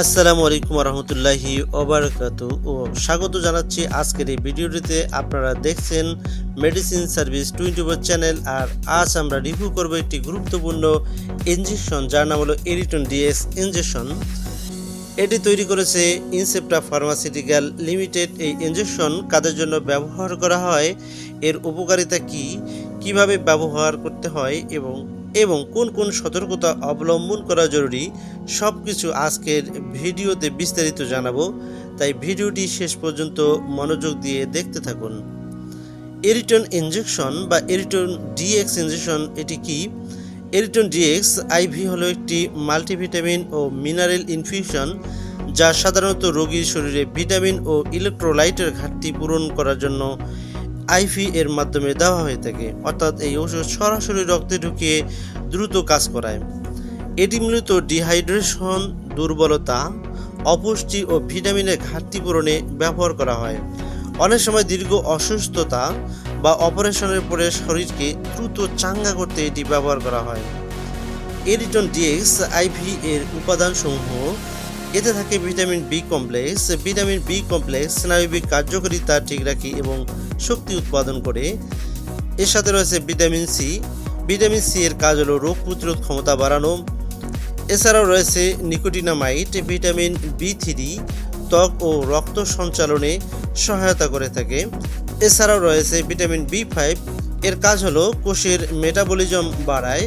আসসালামু আলাইকুম রহমতুল্লাহি ওবরাকাত ও স্বাগত জানাচ্ছি আজকের এই ভিডিওটিতে। আপনারা দেখছেন medicine service twenty four channel আর আজ আমরা রিভিউ করব একটি গুরুত্বপূর্ণ ইঞ্জেকশন যার নাম হলো এরিটন ডিএক্স ইঞ্জেকশন এটি তৈরি করেছে ইনসেপ্টা ফার্মাসিউটিক্যাল লিমিটেড এই ইঞ্জেকশন কাদের জন্য ব্যবহার করা হয়? এর উপকারিতা কি? কীভাবে ব্যবহার করতে হয়? এবং এবং কোন কোন সতর্কতা অবলম্বন করা জরুরি সব কিছু আজকের ভিডিওতে বিস্তারিত জানাব। তাই ভিডিওটি শেষ পর্যন্ত মনোযোগ দিয়ে দেখতে থাকুন। এরিটন ইঞ্জেকশন বা এরিটন ডিএক্স ইঞ্জেকশন এটি কি? এরিটন ডিএক্স আইভি হলো একটি মাল্টিভিটামিন ও মিনারেল ইনফিউশন যা সাধারণত রোগীর শরীরে ভিটামিন ও ইলেকট্রোলাইটের ঘাটতি পূরণ করার জন্য আইভি এর মাধ্যমে দেওয়া হয়ে থাকে, অর্থাৎ এই ওষুধ সরাসরি রক্তে ঢুকিয়ে দ্রুত কাজ করায়। এটি মূলত ডিহাইড্রেশন, দুর্বলতা, অপুষ্টি ও ভিটামিনের ঘাটতি পূরণে ব্যবহার করা হয়। অনেক সময় দীর্ঘ অসুস্থতা বা অপারেশনের পরে শরীরকে দ্রুত চাঙ্গা করতে এটি ব্যবহার করা হয়। এরিটন ডিএক্স আইভি এর উপাদানসমূহ, এতে থাকে vitamin B complex, vitamin B complex, স্নায়বিক কার্যকারিতা ঠিক রাখে এবং শক্তি উৎপাদন করে। এর সাথে রয়েছে ভিটামিন সি। ভিটামিন সি এর কাজ হলো রোগ প্রতিরোধ ক্ষমতা বাড়ানো। এছাড়াও রয়েছে নিকোটিনামাইট, ভিটামিন বি থ্রি, ত্বক ও রক্ত সঞ্চালনে সহায়তা করে থাকে। এছাড়াও রয়েছে ভিটামিন বি ফাইভ, এর কাজ হলো কোষের মেটাবলিজম বাড়ায়।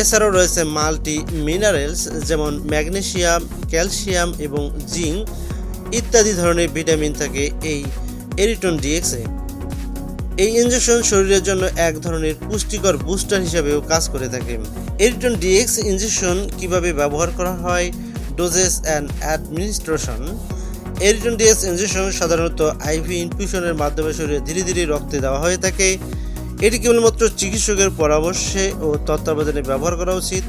এছাড়াও রয়েছে মাল্টি মিনারেলস, যেমন ম্যাগনেসিয়াম, ক্যালসিয়াম এবং জিঙ্ক ইত্যাদি ধরনের ভিটামিন থাকে এই এরিটন ডিএক্সে। এই ইনজেকশন শরীরের জন্য এক ধরনের পুষ্টিকর বুস্টার হিসেবেও কাজ করে থাকে। এরিটন ডিএক্স ইনজেকশন কীভাবে ব্যবহার করা হয়? ডোজেস অ্যান্ড অ্যাডমিনিস্ট্রেশন এরিটন ডিএক্স ইনজেকশন সাধারণত আইভি ইনফিউশনের মাধ্যমে শরীরে ধীরে ধীরে রক্তে দেওয়া হয়ে থাকে। এটি কেবলমাত্র চিকিৎসকের পরামর্শে ও তত্ত্বাবধানে ব্যবহার করা উচিত।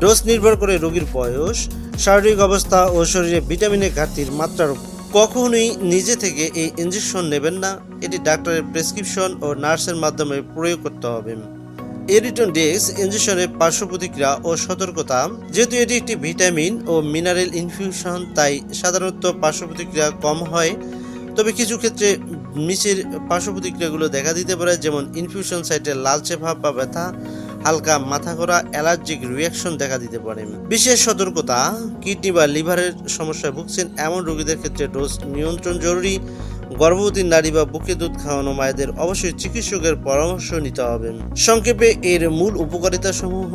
ডোজ নির্ভর করে রোগীর বয়স, শারীরিক অবস্থা ও শরীরে ভিটামিনের ঘাটতির মাত্রার উপর। কখনোই নিজে থেকে এই ইঞ্জেকশন নেবেন না। এটি ডাক্তারের প্রেসক্রিপশন ও নার্সের মাধ্যমে প্রয়োগ করতে হবে। এরিটন ডিএক্স ইঞ্জেকশনের পার্শ্ব প্রতিক্রিয়া ও সতর্কতা। যেহেতু এটি একটি ভিটামিন ও মিনারেল ইনফিউশন তাই সাধারণত পার্শ্ব প্রতিক্রিয়া কম হয়। তবে কিছু ক্ষেত্রে নিচের পার্শ্ব প্রতিক্রিয়াগুলো দেখা দিতে পারে, যেমন ইনফিউশন সাইটে লালচে ভাব বা ব্যথা হালকা মাথা ঘোরা অ্যালার্জিক রিয়াকশন দেখা দিতে পারে। বিশেষ সতর্কতা, কিডনি বা লিভারের সমস্যায় ভুগছেন এমন রোগীদের ক্ষেত্রে ডোজ নিয়ন্ত্রণ জরুরি। গর্ভবতী নারী বা বুকে দুধ খাওয়ানো মায়েদের অবশ্যই চিকিৎসকের পরামর্শ নিতে হবে। সংক্ষেপে এর মূল উপকারিতা সমূহ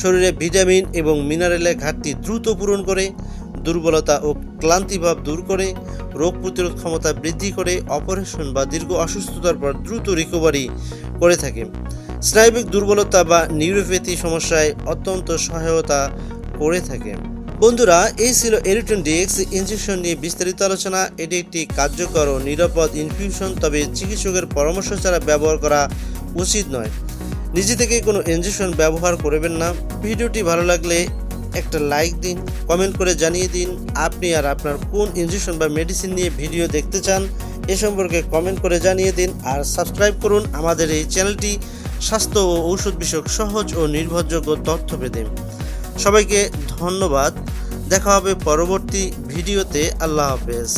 শরীরে ভিটামিন এবং মিনারেলের ঘাটতি দ্রুত পূরণ করে দুর্বলতা ও ক্লান্তিভাব দূর করে, রোগ প্রতিরোধ ক্ষমতা বৃদ্ধি করে, অপারেশন বা দীর্ঘ অসুস্থতার পর দ্রুত রিকভারি করে থাকে। স্নায়বিক দুর্বলতা বা নিউরোপ্যাথি সমস্যায় অত্যন্ত সহায়তা করে থাকে। বন্ধুরা, এই ছিল এরিটন ডিএক্স ইনজেকশন নিয়ে বিস্তারিত আলোচনা। এটি একটি কার্যকর ও নিরাপদ ইনফিউশন তবে চিকিৎসকের পরামর্শ ছাড়া ব্যবহার করা উচিত নয়। নিজে থেকে কোনো ইনজেকশন ব্যবহার করবেন না। ভিডিওটি ভালো লাগলে একটা লাইক দিন কমেন্ট করে জানিয়ে দিন আপনি আর আপনার কোন ইনজেকশন বা মেডিসিন নিয়ে ভিডিও দেখতে চান, এ সম্পর্কে কমেন্ট করে জানিয়ে দিন আর সাবস্ক্রাইব করুন আমাদের এই চ্যানেলটি স্বাস্থ্য ও ঔষধ বিষয়ক সহজ ও নির্ভরযোগ্য তথ্য পেতে। সবাইকে ধন্যবাদ। দেখা হবে পরবর্তী ভিডিওতে আল্লাহ হাফেজ।